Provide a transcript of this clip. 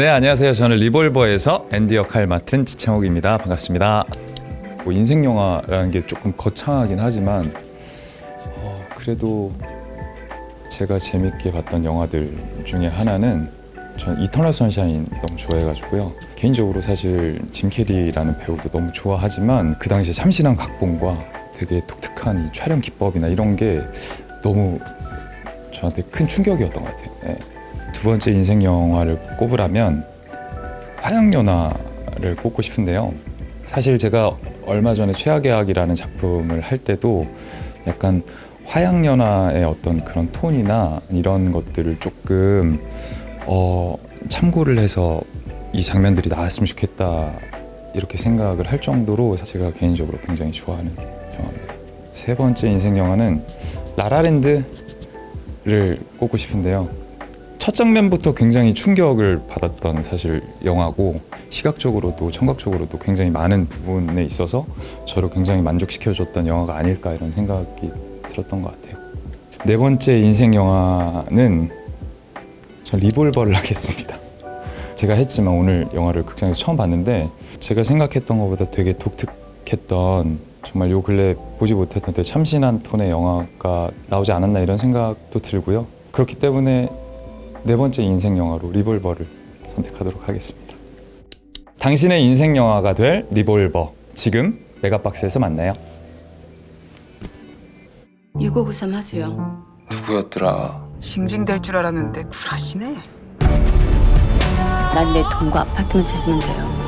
네, 안녕하세요. 저는 리볼버에서 앤디 역할 맡은 지창욱입니다. 반갑습니다. 뭐 인생 영화라는 게 조금 거창하긴 하지만 어, 그래도 제가 재밌게 봤던 영화들 중에 하나는 전 이터널 선샤인 너무 좋아해가지고요. 개인적으로 사실 짐 캐리라는 배우도 너무 좋아하지만 그 당시에 참신한 각본과 되게 독특한 이 촬영 기법이나 이런 게 너무 저한테 큰 충격이었던 것 같아요. 예. 두 번째 인생 영화를 꼽으라면 화양연화를 꼽고 싶은데요. 사실 제가 얼마 전에 최악의 악이라는 작품을 할 때도 약간 화양연화의 어떤 그런 톤이나 이런 것들을 조금 어, 참고를 해서 이 장면들이 나왔으면 좋겠다 이렇게 생각을 할 정도로 제가 개인적으로 굉장히 좋아하는 영화입니다. 세 번째 인생 영화는 라라랜드를 꼽고 싶은데요. 첫 장면부터 굉장히 충격을 받았던 사실 영화고 시각적으로도 청각적으로도 굉장히 많은 부분에 있어서 저를 굉장히 만족시켜줬던 영화가 아닐까 이런 생각이 들었던 것 같아요. 네 번째 인생 영화는 전 리볼버를 하겠습니다. 제가 했지만 오늘 영화를 극장에서 처음 봤는데 제가 생각했던 것보다 되게 독특했던 정말 요 근래 보지 못했던 참신한 톤의 영화가 나오지 않았나 이런 생각도 들고요. 그렇기 때문에 네 번째 인생 영화로 리볼버를 선택하도록 하겠습니다. 당신의 인생 영화가 될 리볼버 지금 메가박스에서 만나요. 6593 하수영. 누구였더라? 징징댈 줄 알았는데 굴하시네. 난 내 돈과 아파트만 찾으면 돼요.